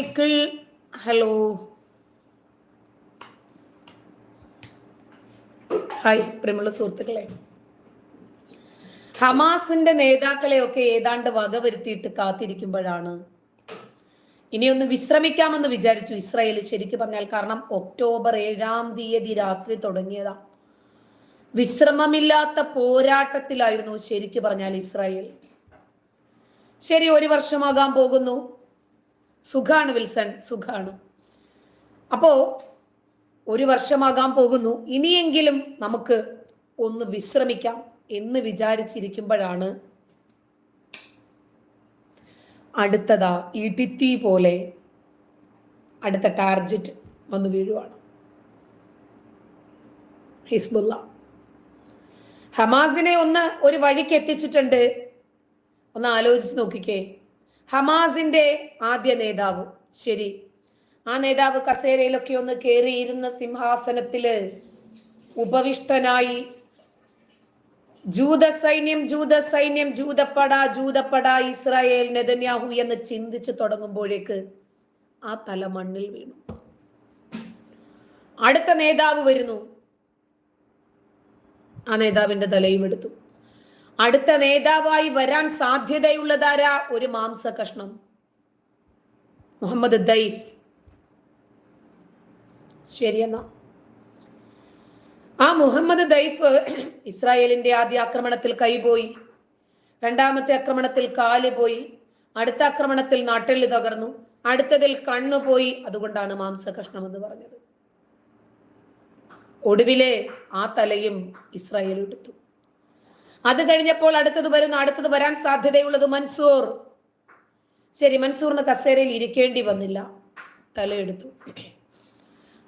സുഹൃത്തുക്കൾ hello. Hi പ്രിയമുള്ള സുഹൃത്തുക്കളെ. ഹമാസിന്റെ നേതാക്കളെ ഒക്കെ ഏതാണ്ട് വകവരുത്തിയിട്ട് കാത്തിരിക്കുമ്പോഴാണ്. ഇനിയൊന്ന് വിശ്രമിക്കാമെന്ന് വിചാരിച്ചു ഇസ്രായേൽ ശരിക്കും പറഞ്ഞാൽ കാരണം ഒക്ടോബർ ഏഴാം തീയതി രാത്രി തുടങ്ങിയതാ. വിശ്രമമില്ലാത്ത പോരാട്ടത്തിലായിരുന്നു ശരിക്കും പറഞ്ഞാൽ ഇസ്രായേൽ. ശരി ഒരു വർഷമാകാൻ പോകുന്നു. സുഖാണ് വിൽസൺ. സുഖാണ്. അപ്പോ ഒരു വർഷമാകാൻ പോകുന്നു. ഇനിയെങ്കിലും നമുക്ക് ഒന്ന് വിശ്രമിക്കാം എന്ന് വിചാരിച്ചിരിക്കുമ്പോഴാണ് അടുത്തതാ ഇടിത്തി പോലെ അടുത്ത ടാർജറ്റ് വന്ന് വീഴുവാണ്. ഹിസ്ബുല്ല ഹമാസിനെ ഒന്ന് ഒരു വഴിക്ക് എത്തിച്ചിട്ടുണ്ട്. ഒന്ന് ആലോചിച്ച് നോക്കിക്കേ. ഹമാസിന്റെ ആദ്യ നേതാവ്. ശരി. ആ നേതാവ് കസേരയിലൊക്കെ ഒന്ന് കയറിയിരുന്ന സിംഹാസനത്തിൽ ഉപവിഷ്ടനായി. ജൂത സൈന്യം ജൂത സൈന്യം ജൂതപ്പട ജൂതപ്പട ഇസ്രായേൽ നെതന്യാഹു എന്ന് ചിന്തിച്ചു തുടങ്ങുമ്പോഴേക്ക് ആ തല മണ്ണിൽ വീണു. അടുത്ത നേതാവ് വരുന്നു. ആ നേതാവിന്റെ തലയും എടുത്തു. അടുത്ത നേതാവായി വരാൻ സാധ്യതയുള്ളതാരാ? ഒരു മാംസ കഷ്ണം മുഹമ്മദ് ദൈഫ്. ശരിയെന്നാ. ആ മുഹമ്മദ് ദൈഫ് ഇസ്രായേലിന്റെ ആദ്യ ആക്രമണത്തിൽ കൈപോയി. രണ്ടാമത്തെ ആക്രമണത്തിൽ കാൽ പോയി. അടുത്ത ആക്രമണത്തിൽ നാട്ടെല്ല് തകർന്നു. അടുത്തതിൽ കണ്ണു പോയി. അതുകൊണ്ടാണ് മാംസ കഷ്ണം എന്ന് പറഞ്ഞത്. ഒടുവിലെ ആ തലയും ഇസ്രായേൽ എടുത്തു. അത് കഴിഞ്ഞപ്പോൾ അടുത്തത് വരുന്ന അടുത്തത് വരാൻ സാധ്യതയുള്ളത് മൻസൂർ. ശരി മൻസൂറിന് കസേരയിൽ ഇരിക്കേണ്ടി വന്നില്ല. തലയെടുത്തു.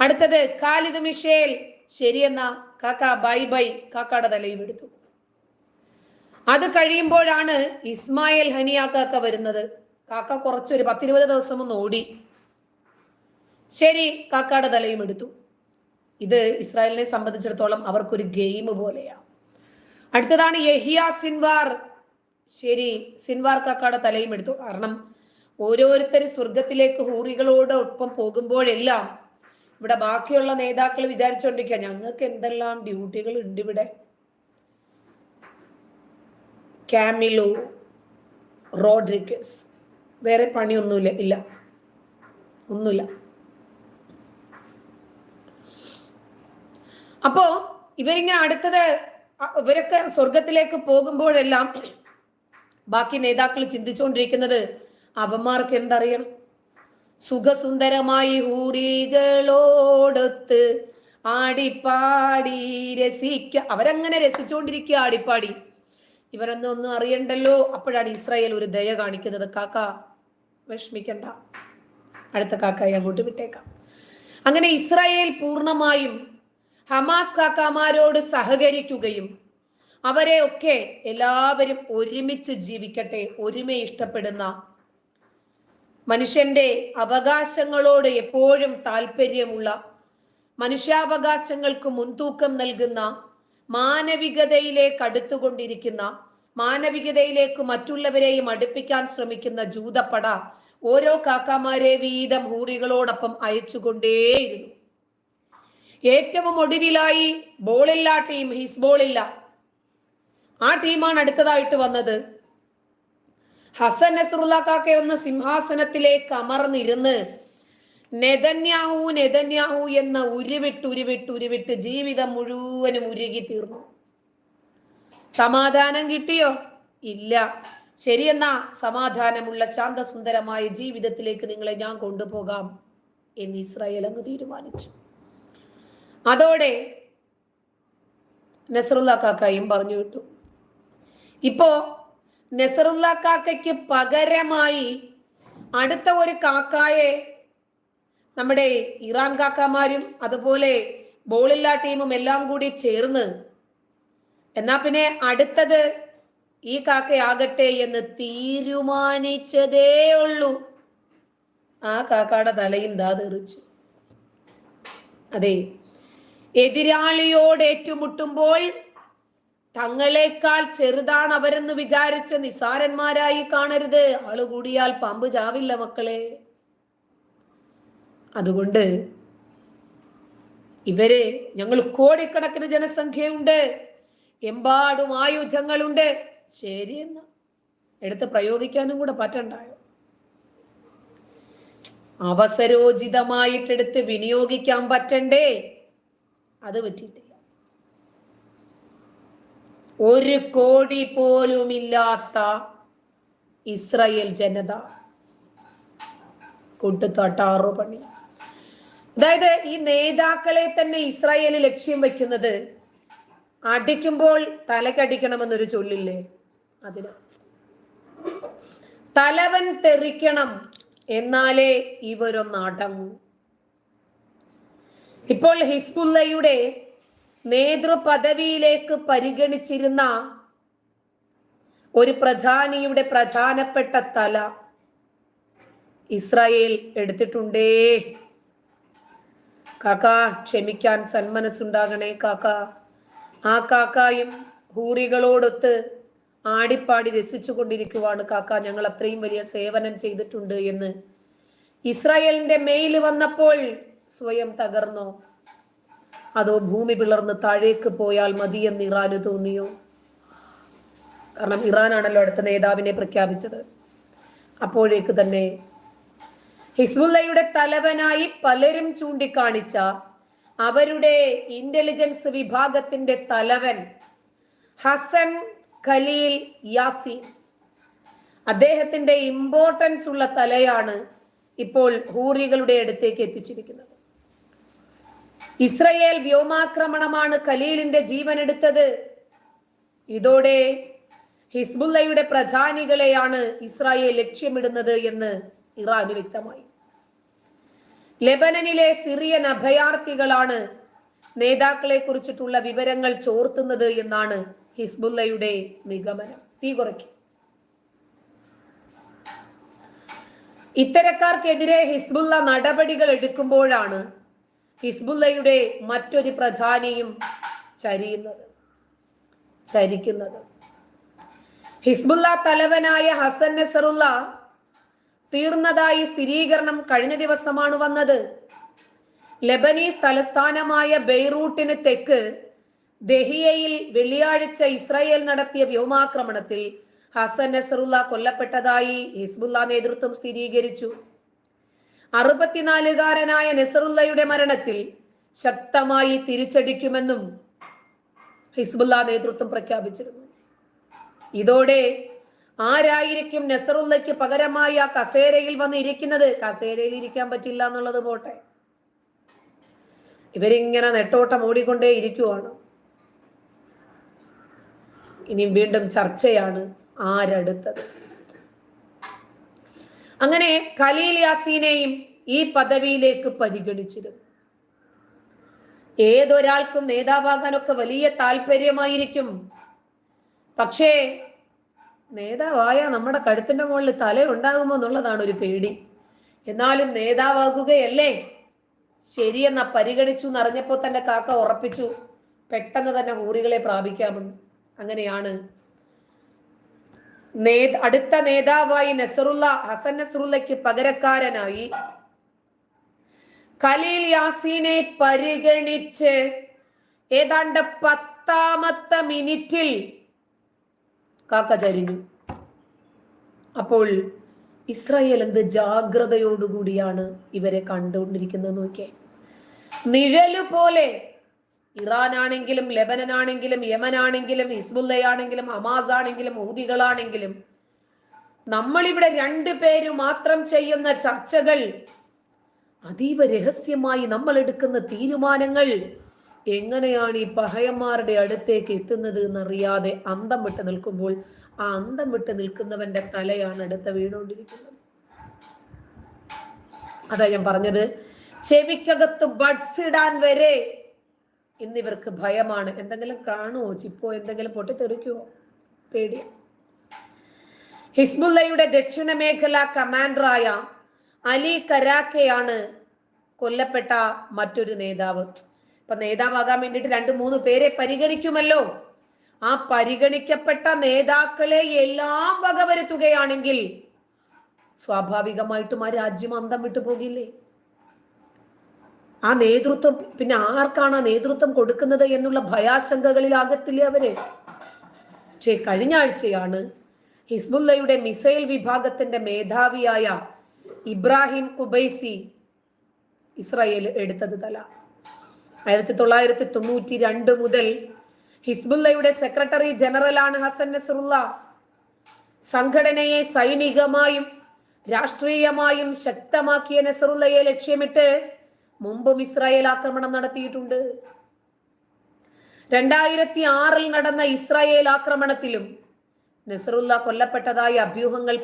അടുത്തത് ഖാലിദ് മിഷേൽ. ശരിയെന്നാ? കാക്ക ബൈ ബൈ. കാക്കയുടെ തലയും എടുത്തു. അത് കഴിയുമ്പോഴാണ് ഇസ്മായിൽ ഹനിയ കാക്ക വരുന്നത്. കാക്ക കുറച്ചൊരു പത്തിരുപത് ദിവസം ഒന്ന് ഓടി. ശരി കാക്കയുടെ തലയും എടുത്തു. ഇത് ഇസ്രായേലിനെ സംബന്ധിച്ചിടത്തോളം അവർക്കൊരു ഗെയിം പോലെയാ. അടുത്തതാണ് യഹിയ സിൻവാർ. ശരി സിൻവാർ കാക്കയുടെ തലയും എടുത്തു. കാരണം ഓരോരുത്തർ സ്വർഗത്തിലേക്ക് ഹൂറികളോടൊപ്പം പോകുമ്പോഴെല്ലാം ഇവിടെ ബാക്കിയുള്ള നേതാക്കൾ വിചാരിച്ചുകൊണ്ടിരിക്കുക ഞങ്ങൾക്ക് എന്തെല്ലാം ഡ്യൂട്ടികൾ ഉണ്ട് ഇവിടെ? Camilo Rodriguez. വേറെ പണിയൊന്നുമില്ല ഇല്ല. ഒന്നുമില്ല. അപ്പോ ഇവരിങ്ങനെ അടുത്തത് ഇവരൊക്കെ സ്വർഗത്തിലേക്ക് പോകുമ്പോഴെല്ലാം ബാക്കി നേതാക്കൾ ചിന്തിച്ചുകൊണ്ടിരിക്കുന്നത് അവന്മാർക്ക് എന്തറിയണം? സുഖസുന്ദരമായി ഹൂറികളോടൊത്ത് ആടിപ്പാടി രസിക്ക അവരങ്ങനെ രസിച്ചുകൊണ്ടിരിക്കുക ആടിപ്പാടി. ഇവരൊന്നും ഒന്നും അറിയണ്ടല്ലോ. അപ്പോഴാണ് ഇസ്രായേൽ ഒരു ദയ കാണിക്കുന്നത്. കാക്ക വിഷമിക്കണ്ട. അടുത്ത കാക്ക അങ്ങോട്ട് വിട്ടേക്കാം. അങ്ങനെ ഇസ്രായേൽ പൂർണമായും ഹമാസ് കാക്കാമാരോട് സഹകരിക്കുകയും അവരെ ഒക്കെ എല്ലാവരും ഒരുമിച്ച് ജീവിക്കട്ടെ ഒരുമ ഇഷ്ടപ്പെടുന്ന മനുഷ്യന്റെ അവകാശങ്ങളോട് എപ്പോഴും താല്പര്യമുള്ള മനുഷ്യാവകാശങ്ങൾക്ക് മുൻതൂക്കം നൽകുന്ന മാനവികതയിലേക്ക് അടുത്തുകൊണ്ടിരിക്കുന്ന മാനവികതയിലേക്ക് മറ്റുള്ളവരെയും അടുപ്പിക്കാൻ ശ്രമിക്കുന്ന ജൂതപ്പട ഓരോ കാക്കാമാരെ വീതം ഹൂറികളോടൊപ്പം അയച്ചുകൊണ്ടേയിരുന്നു. ഏറ്റവും ഒടുവിലായി ബോളില്ല ടീം ഹിസ്ബോളില്ല ആ ടീമാണ് അടുത്തതായിട്ട് വന്നത്. ഹസൻ നസറുല്ല കാക്ക ഒന്ന് സിംഹാസനത്തിലേക്ക് അമർന്നിരുന്ന് നെതന്യാഹു നെതന്യാഹു എന്ന ഉരുവിട്ട് ഉരുവിട്ട് ഉരുവിട്ട് ജീവിതം മുഴുവനും ഉരുകി തീർന്നു. സമാധാനം കിട്ടിയോ? ഇല്ല. ശരിയെന്നാ സമാധാനമുള്ള ശാന്തസുന്ദരമായ ജീവിതത്തിലേക്ക് നിങ്ങളെ ഞാൻ കൊണ്ടുപോകാം എന്ന് ഇസ്രായേൽ അങ്ങ് തീരുമാനിച്ചു. അതോടെ നസറുല്ല കാക്കയും പറഞ്ഞു വിട്ടു. ഇപ്പോ നസറുല്ല കാക്കയ്ക്ക് പകരമായി അടുത്ത ഒരു കാക്കായെ നമ്മുടെ ഇറാൻ കാക്കമാരും അതുപോലെ ബോളില്ല ടീമും എല്ലാം കൂടി ചേർന്ന് എന്നാ പിന്നെ അടുത്തത് ഈ കാക്കയാകട്ടെ എന്ന് തീരുമാനിച്ചതേ ഉള്ളൂ. ആ കാക്കയുടെ തലയും ദാ തെറിച്ചു. അതെ എതിരാളിയോട് ഏറ്റുമുട്ടുമ്പോൾ തങ്ങളെക്കാൾ ചെറുതാണ് അവരെന്ന് വിചാരിച്ച് നിസാരന്മാരായി കാണരുത്. ആൾ കൂടിയാൽ പാമ്പ് ചാവില്ല മക്കളെ. അതുകൊണ്ട് ഇവർ ഞങ്ങൾ കോടിക്കണക്കിന് ജനസംഖ്യയുണ്ട്. എമ്പാടും ആയുധങ്ങളുണ്ട്. ശരിയെന്ന് എടുത്ത് പ്രയോഗിക്കാനും കൂടെ പറ്റണ്ടായോ? അവസരോചിതമായിട്ടെടുത്ത് വിനിയോഗിക്കാൻ പറ്റണ്ടേ? അത് പറ്റിയിട്ടില്ല. ഒരു കോടി പോലുമില്ലാത്ത ഇസ്രയേൽ ജനത കൂട്ടുതട്ടാറു പണി. അതായത് ഈ നേതാക്കളെ തന്നെ ഇസ്രായേൽ ലക്ഷ്യം വെക്കുന്നത് അടിക്കുമ്പോൾ തലക്കടിക്കണമെന്നൊരു ചൊല്ലില്ലേ അതിന്. തലവൻ തെറിക്കണം എന്നാലേ ഇവരൊന്ന് അടങ്ങൂ. ഇപ്പോൾ ഹിസ്ബുല്ലയുടെ നേതൃപദവിയിലേക്ക് പരിഗണിച്ചിരുന്ന ഒരു പ്രധാനിയുടെ പ്രധാനപ്പെട്ട തല ഇസ്രായേൽ എടുത്തിട്ടുണ്ടേ. കാക്ക ക്ഷമിക്കാൻ സന്മനസ്സുണ്ടാകണേ കാക്ക. ആ കാക്കായും ഹൂറികളോടൊത്ത് ആടിപ്പാടി രസിച്ചു കൊണ്ടിരിക്കുവാണ് കാക്ക. ഞങ്ങൾ അത്രയും വലിയ സേവനം ചെയ്തിട്ടുണ്ട് എന്ന്. ഇസ്രായേലിന്റെ മെയിൽ വന്നപ്പോൾ സ്വയം തകർന്നോ? അതോ ഭൂമി പിളർന്ന് താഴേക്ക് പോയാൽ മതിയെന്ന് ഇറാന് തോന്നിയോ? കാരണം ഇറാനാണല്ലോ അടുത്ത നേതാവിനെ പ്രഖ്യാപിച്ചത്. അപ്പോഴേക്ക് തന്നെ ഹിസ്ബുല്ലയുടെ തലവനായി പലരും ചൂണ്ടിക്കാണിച്ച അവരുടെ ഇന്റലിജൻസ് വിഭാഗത്തിന്റെ തലവൻ ഹസൻ ഖലീൽ യാസി അദ്ദേഹത്തിന്റെ ഇമ്പോർട്ടൻസ് ഉള്ള തലയാണ് ഇപ്പോൾ ഹൂറികളുടെ അടുത്തേക്ക് എത്തിച്ചിരിക്കുന്നത്. ഇസ്രയേൽ വ്യോമാക്രമണമാണ് ഖലീലിന്റെ ജീവൻ എടുത്തത് ഇതോടെ ഹിസ്ബുല്ലയുടെ പ്രധാനികളെയാണ് ഇസ്രായേൽ ലക്ഷ്യമിടുന്നത് എന്ന് ഇറാന് വ്യക്തമായി. ലെബനനിലെ സിറിയൻ അഭയാർത്ഥികളാണ് നേതാക്കളെ കുറിച്ചിട്ടുള്ള വിവരങ്ങൾ ചോർത്തുന്നത് എന്നാണ് ഹിസ്ബുല്ലയുടെ നിഗമനം. തീ കുറയ്ക്കും. ഇത്തരക്കാർക്കെതിരെ ഹിസ്ബുല്ല നടപടികൾ എടുക്കുമ്പോഴാണ് ഹിസ്ബുല്ലയുടെ മറ്റൊരു പ്രധാനിയും ചരിയുന്നത് ചരിക്കുന്നത്. ഹിസ്ബുല്ല തലവനായ ഹസൻ നസറുല്ല തീർന്നതായി സ്ഥിരീകരണം കഴിഞ്ഞ ദിവസമാണ് വന്നത്. ലെബനീസ് തലസ്ഥാനമായ ബെയ്റൂട്ടിന് തെക്ക് ദഹിയയിൽ വെള്ളിയാഴ്ച ഇസ്രായേൽ നടത്തിയ വ്യോമാക്രമണത്തിൽ ഹസൻ നസറുല്ല കൊല്ലപ്പെട്ടതായി ഹിസ്ബുല്ല നേതൃത്വം സ്ഥിരീകരിച്ചു. അറുപത്തിനാലുകാരനായ നെസറുല്ലയുടെ മരണത്തിൽ ശക്തമായി തിരിച്ചടിക്കുമെന്നും ഹിസ്ബുല്ല നേതൃത്വം പ്രഖ്യാപിച്ചിരുന്നു. ഇതോടെ ആരായിരിക്കും നെസറുല്ലയ്ക്ക് പകരമായി ആ കസേരയിൽ വന്ന് ഇരിക്കുന്നത്? കസേരയിൽ ഇരിക്കാൻ പറ്റില്ല എന്നുള്ളത് പോട്ടെ. ഇവരിങ്ങനെ നെട്ടോട്ടം ഓടിക്കൊണ്ടേ ഇരിക്കുവാണ്. ഇനിയും വീണ്ടും ചർച്ചയാണ് ആരടുത്തത്. അങ്ങനെ ഖലീൽ യാസീനെയും ഈ പദവിയിലേക്ക് പരിഗണിച്ചിരുന്നു. ഏതൊരാൾക്കും നേതാവാകാനൊക്കെ വലിയ താല്പര്യമായിരിക്കും. പക്ഷേ നേതാവായ നമ്മുടെ കഴുത്തിന്റെ മുകളിൽ തല ഉണ്ടാകുമോ എന്നുള്ളതാണ് ഒരു പേടി. എന്നാലും നേതാവാകുകയല്ലേ? ശരിയെന്ന പരിഗണിച്ചു എന്നറിഞ്ഞപ്പോൾ തന്നെ കാക്ക ഉറപ്പിച്ചു പെട്ടെന്ന് തന്നെ ഹൂറികളെ പ്രാപിക്കാമെന്ന്. അങ്ങനെയാണ് അടുത്ത നേതാവായി നസറുല്ല ഹസൻ നസറുല്ലയ്ക്ക് പകരക്കാരനായി ഖലീൽ യാസീനെ പരിഗണിച്ച് ഏതാണ്ട് പത്താമത്തെ മിനിറ്റിൽ കാക്ക ചരിഞ്ഞു. അപ്പോൾ ഇസ്രായേൽ എന്ത് ജാഗ്രതയോടുകൂടിയാണ് ഇവരെ കണ്ടുകൊണ്ടിരിക്കുന്നത് നോക്കിയേ. നിഴൽ പോലെ ഇറാൻ ആണെങ്കിലും ലെബനൻ ആണെങ്കിലും യമൻ ആണെങ്കിലും ഹിസ്ബുല്ലയാണെങ്കിലും ഹമാസ് ആണെങ്കിലും ഊതികളാണെങ്കിലും നമ്മളിവിടെ രണ്ടു പേര് മാത്രം ചെയ്യുന്ന ചർച്ചകൾ അതീവ രഹസ്യമായി നമ്മൾ എടുക്കുന്ന തീരുമാനങ്ങൾ എങ്ങനെയാണ് ഈ പഹയന്മാരുടെ അടുത്തേക്ക് എത്തുന്നത് എന്നറിയാതെ അന്തം വിട്ട് നിൽക്കുമ്പോൾ ആ അന്തം വിട്ട് നിൽക്കുന്നവന്റെ തലയാണ് അടുത്ത വീണുകൊണ്ടിരിക്കുന്നത്. അതാ ഞാൻ പറഞ്ഞത് ചെവിക്കകത്ത് ബഡ്സ് ഇടാൻ വരെ ഇന്നിവർക്ക് ഭയമാണ്. എന്തെങ്കിലും കാണുമോ ചിപ്പോ എന്തെങ്കിലും പൊട്ടിത്തെറിക്കുമോ പേടി. ഹിസ്ബുല്ലയുടെ ദക്ഷിണ മേഖല കമാൻഡറായ അലി കരാക്കയാണ് കൊല്ലപ്പെട്ട മറ്റൊരു നേതാവ്. ഇപ്പൊ നേതാവാകാൻ വേണ്ടിയിട്ട് രണ്ട് മൂന്ന് പേരെ പരിഗണിക്കുമല്ലോ. ആ പരിഗണിക്കപ്പെട്ട നേതാക്കളെ എല്ലാം വകവരുത്തുകയാണെങ്കിൽ സ്വാഭാവികമായിട്ടും ആ രാജ്യം അന്തം വിട്ടു പോകില്ലേ ആ നേതൃത്വം പിന്നെ ആർക്കാണ് ആ നേതൃത്വം കൊടുക്കുന്നത് എന്നുള്ള ഭയാശങ്കകളിലാകത്തില്ലേ അവർ? പക്ഷേ കഴിഞ്ഞ ആഴ്ചയാണ് ഹിസ്ബുല്ലയുടെ മിസൈൽ വിഭാഗത്തിന്റെ മേധാവിയായ ഇബ്രാഹിം കുബൈസി ഇസ്രായേൽ എടുത്തത് തല. ആയിരത്തി തൊള്ളായിരത്തി തൊണ്ണൂറ്റി രണ്ട് മുതൽ ഹിസ്ബുല്ലയുടെ സെക്രട്ടറി ജനറലാണ് ഹസൻ നസറുള്ള. സംഘടനയെ സൈനികമായും രാഷ്ട്രീയമായും ശക്തമാക്കിയ നസറുല്ലയെ ലക്ഷ്യമിട്ട് മുമ്പും ഇസ്രായേൽ ആക്രമണം നടത്തിയിട്ടുണ്ട്. രണ്ടായിരത്തി ആറിൽ നടന്ന ഇസ്രായേൽ ആക്രമണത്തിലും നസറുല്ല കൊല്ലപ്പെട്ടതായി അഭ്യൂഹങ്ങൾ